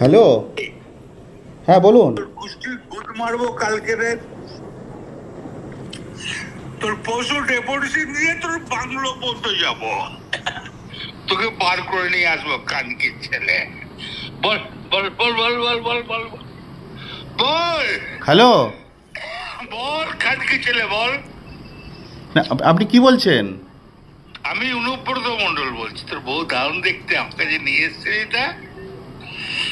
Hello? হ্যাঁ বলুন। মারবো কালকে রে। তোর পশু ডেপুটেশন দিয়ে তোর বাংলো পর্যন্ত যাব। তোকে বার করে নিয়ে আসব কানকির ছেলে। বল বল বল বল বল বল বল বল। বল। হ্যালো? বল কানকি ছেলে বল। না, আপনি কি বলছেন? আমি অনুব্রত মন্ডল বলছি। তোর বউ দারুণ দেখতে আমার কাছে নিয়ে এসছে এটা।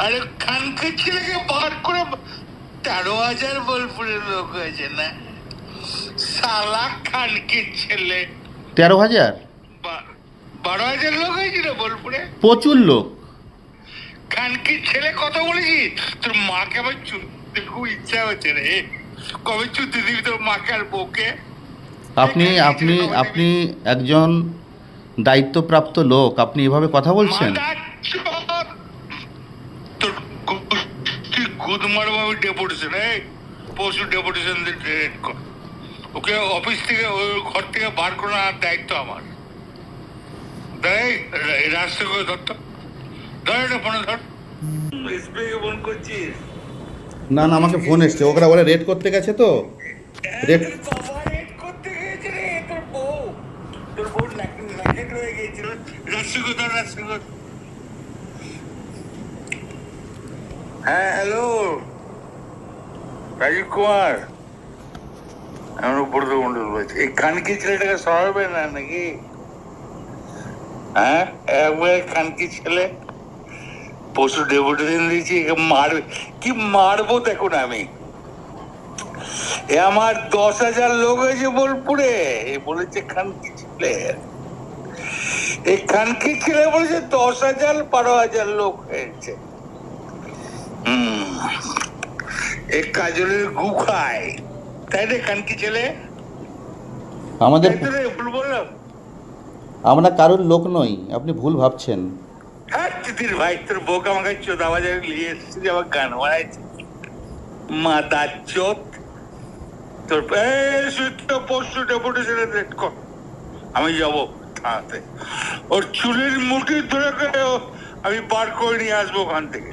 আরে খানকে ছেলেকে বার করে তেরো হাজার বোলপুরের লোক হয়েছে না? সালা খানকির ছেলে। তেরো হাজার? বারো হাজার লোক হয়েছিল বোলপুরে? প্রচুর লোক। খানকির ছেলে কথা বলেছি? তোর মাকে আবার চুদতে খুব ইচ্ছা হচ্ছে রে। কবে চুদতে দিবি তোর মাকে আর বউকে? আপনি আপনি আপনি একজন দায়িত্বপ্রাপ্ত লোক। আপনি এভাবে কথা বলছেন মাথা চোদ। তোর গু- গুদ মারবো আমি ডেপুটেশন এই পশু ডেপুটেশন রেড কর। ওকে অফিস থেকে ওই ঘর থেকে বার করে আনার দায়িত্ব আমার। দেখ রাস্তা করে ধরতো ধর এটা ফোনে ধর। স্প্রে ফোন করছিস? না না আমাকে ফোন এসছে। ওরা বলে রেড করতে গেছে তো। রেড তোর বাবা রেড করতে গিয়েছে রে তোর বউ। তোর বউ হয়ে গিয়েছিল। রাস্তা করে ধর রাস্তা করে হ্যাঁ হ্যালো রাজীব কুমার। আমি উপরত মন্ডল বলছি। এই খানকি ছেলেটাকে সরাবে না নাকি? হ্যাঁ একবার খানকি ছেলে পশু দিয়েছি, একে মারবে। কি মারবো দেখুন আমি। এ আমার দশ হাজার লোক হয়েছে বোলপুরে। এ বলেছে খানকি ছেলে। এই খানকি ছেলে বলেছে দশ হাজার বারো হাজার লোক হয়েছে। হুম। এ কাজলের গু খায়। তাই রে ছেলে? আমাদের ভুল বললাম। আমরা কারোর লোক নই আপনি ভুল ভাবছেন। হ্যাঁ ভাই তোর বউকে আমার কাছে চোদা বাজারে নিয়ে এসেছি যে আমার গান বানাইছে মাদা চোদ। তোর পরশু ডেপুটেশনে রেট কর আমি যাব থানাতে। ওর চুলের মুঠি ধরে আমি বার করে নিয়ে আসব ওখান থেকে।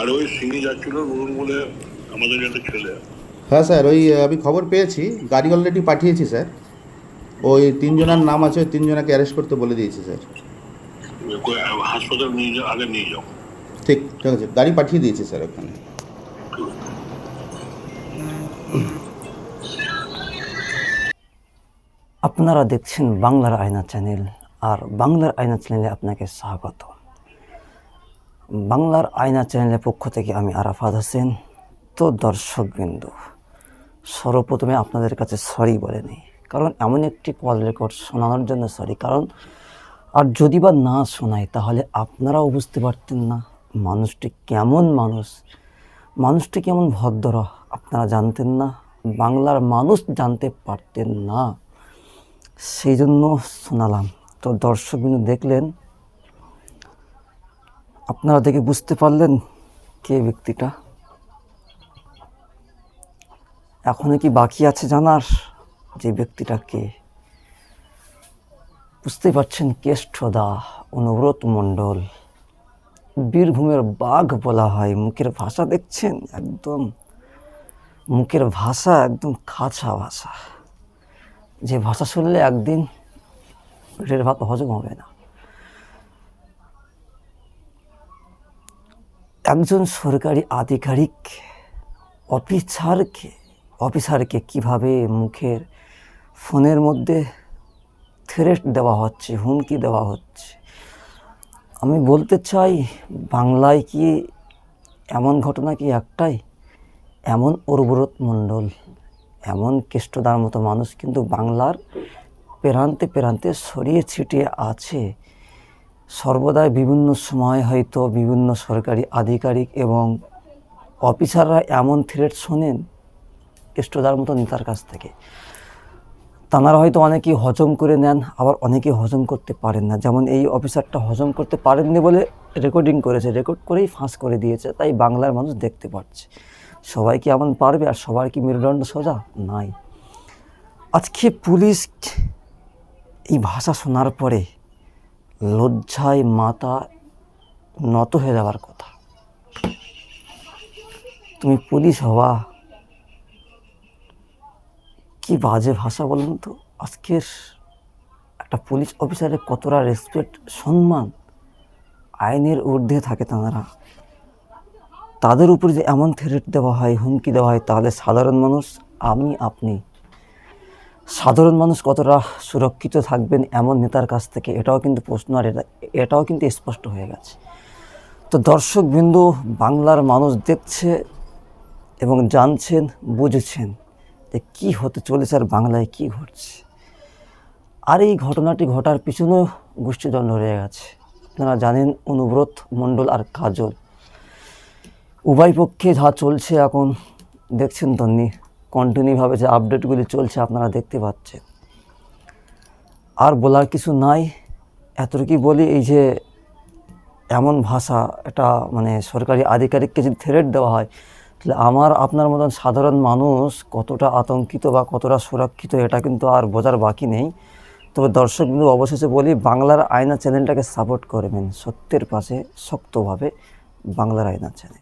আর ওই সিঙ্গি যাচ্ছিল বলে আমাদের একটা ছেলে। হ্যাঁ স্যার ওই আমি খবর পেয়েছি গাড়ি অলরেডি পাঠিয়েছি স্যার। ওই তিনজনের নাম আছে ওই তিনজনকে অ্যারেস্ট করতে বলে দিয়েছি স্যার। হাসপাতাল নিয়ে যাও আগে নিয়ে যাও। ঠিক ঠিক আছে গাড়ি পাঠিয়ে দিয়েছি স্যার ওখানে। আপনারা দেখছেন বাংলার আয়না চ্যানেল আর বাংলার আয়না চ্যানেলে আপনাকে স্বাগত। বাংলার আয়না চ্যানেলের পক্ষ থেকে আমি আরাফাত হোসেন। তো দর্শকবৃন্দ, সর্বপ্রথমে আপনাদের কাছে সরি বলে নিই। কারণ এমন একটি কল রেকর্ড শোনানোর জন্য সরি কারণ, আর যদি বা না শোনাই তাহলে আপনারাও বুঝতে পারতেন না মানুষটি কেমন মানুষ। মানুষটি কেমন ভদ্র, আপনারা জানতেন না। বাংলার মানুষ জানতে পারতেন না। সেই জন্য শোনালাম। তো দর্শকবিন্দু দেখলেন আপনারা দেখে বুঝতে পারলেন কে ব্যক্তিটা? এখনও কি বাকি আছে জানার যে ব্যক্তিটা কে? বুঝতেই পারছেন কেষ্টদা অনুব্রত মণ্ডল। বীরভূমের বাঘ বলা হয়, মুখের ভাষা দেখছেন? একদম মুখের ভাষা, একদম খাঁচা ভাষা। যে ভাষা শুনলে একদিন পেটের ভাত হজম হবে না। একজন সরকারি আধিকারিক, অফিসারকে অফিসারকে কীভাবে মুখের ফোনের মধ্যে থ্রেট দেওয়া হচ্ছে, হুমকি দেওয়া হচ্ছে? আমি বলতে চাই, বাংলায় কি এমন ঘটনা কি একটাই? এমন উর্বরত মণ্ডল, এমন কেষ্টদার মতো মানুষ কিন্তু বাংলার প্রান্তে প্রান্তে ছড়িয়ে ছিটিয়ে আছে। সর্বদাই বিভিন্ন সময় হয়তো বিভিন্ন সরকারি আধিকারিক এবং অফিসাররা এমন থ্রেট শোনেন কেষ্টদার মতো নেতার কাছ থেকে। তাঁরা হয়তো অনেকেই হজম করে নেন, আবার অনেকেই হজম করতে পারেন না। যেমন এই অফিসারটা হজম করতে পারেননি বলে রেকর্ডিং করেছে রেকর্ড করেই ফাঁস করে দিয়েছে, তাই বাংলার মানুষ দেখতে পাচ্ছে। সবাই কি এমন পারবে আর সবার কি মেরুদণ্ড সোজা? নাই। আজকে পুলিশ এই ভাষা শোনার পরে লজ্জায় মাথা নত হয়ে যাওয়ার কথা। তুমি পুলিশ হওয়া কি বাজে ভাষা বলুন তো? আজকের একটা পুলিশ অফিসারের কতটা রেসপেক্ট সম্মান আইনের ঊর্ধ্বে থাকে তাঁরা। তাদের উপর যে এমন থ্রেট দেওয়া হয়, হুমকি দেওয়া হয়, তাহলে সাধারণ মানুষ, আমি, আপনি সাধারণ মানুষ কতটা সুরক্ষিত থাকবেন এমন নেতার কাছ থেকে, এটাও কিন্তু প্রশ্ন আর এটা, এটাও কিন্তু স্পষ্ট হয়ে গেছে। তো দর্শক বিন্দু বাংলার মানুষ দেখছে এবং জানছেন, বুঝেছেন যে কী হতে চলেছে আর বাংলায় কী ঘটছে। আর এই ঘটনাটি ঘটার পিছনেও গোষ্ঠীদণ্ড রয়ে গেছে। আপনারা জানেন, অনুব্রত মণ্ডল আর কাজল উভয় পক্ষে যা চলছে এখন দেখছেন নি কন্টিনিউভাবে যে আপডেটগুলি চলছে আপনারা দেখতে পাচ্ছেন। আর বলার কিছু নাই। এতটুকুই বলি, এই যে এমন ভাষা এটা মানে সরকারি আধিকারিককে যদি থ্রেট দেওয়া হয়, তাহলে আমার, আপনার মতন সাধারণ মানুষ কতটা আতঙ্কিত বা কতটা সুরক্ষিত এটা কিন্তু আর বোঝার বাকি নেই। তবে দর্শক বিন্দু, অবশেষে বলি, বাংলার আয়না চ্যানেলটাকে সাপোর্ট করবেন সত্যের পাশে, শক্তভাবে বাংলার আয়না চ্যানেল